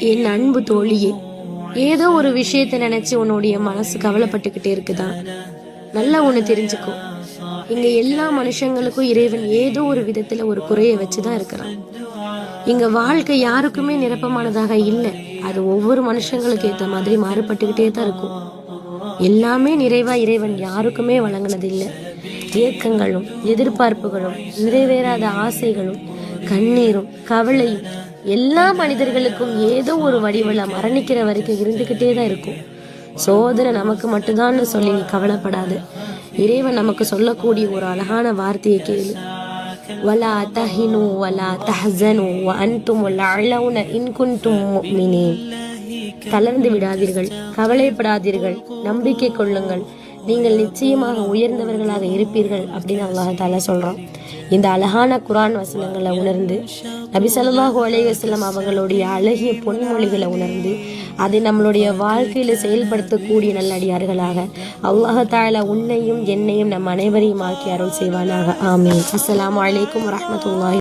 என் அன்பு தோழியே ஏதோ ஒரு விஷயத்தை நினைச்சு உன்னுடைய மனசு கவலைப்பட்டுக்கிட்டே இருக்குதா? நல்லா ஒண்ணு தெரிஞ்சுக்கோ. இங்க எல்லா மனுஷங்களுக்கும் இறைவன் ஏதோ ஒரு விதத்துல ஒரு குறைய வச்சுதான் இருக்கிறான். இங்க வாழ்க்கை யாருக்குமே நிரப்பமானதாக இல்லை. அது ஒவ்வொரு மனுஷங்களுக்கு ஏத்த மாதிரி மாறுபட்டுக்கிட்டே தான் இருக்கும். எல்லாமே நிறைவா இறைவன் யாருக்குமே வழங்கினது இல்லை ஏக்கங்களும் எதிர்பார்ப்புகளும் நிறைவேறாத ஆசைகளும் கண்ணீரும் கவலையும் எல்லா மனிதர்களுக்கும் ஏதோ ஒரு வடிவில் மரணிக்கிற வரைக்கும் இருந்துகிட்டே தான் இருக்கும். சோதனை நமக்கு மட்டும்தான் சொல்லி நீ கவலைப்படாத. இறைவன் நமக்கு சொல்லக்கூடிய ஒரு அழகான வார்த்தையை கேளு. வலா தஹினு வலா தஹசனு அன்தும் அலவுன இன்குன்தும் முஃமினீன். தளர்ந்து விடாதீர்கள் கவலைப்படாதீர்கள் நம்பிக்கை கொள்ளுங்கள். நீங்கள் நிச்சயமாக உயர்ந்தவர்களாக இருப்பீர்கள் அப்படின்னு அல்லாஹ் தாலா இந்த அழகான குரான் வசனங்களை உணர்ந்து நபி அலைவசலம் அவங்களுடைய அழகிய பொன்மொழிகளை உணர்ந்து அதை நம்மளுடைய வாழ்க்கையில செயல்படுத்தக்கூடிய நல்லடியார்களாக அல்லாஹ் தாலா உன்னையும் என்னையும் நம் அனைவரையும் ஆக்கி அருள் செய்வானாக. ஆமீன். அஸ்லாம் அலைக்கும் வரஹ்மத்துல்லாஹி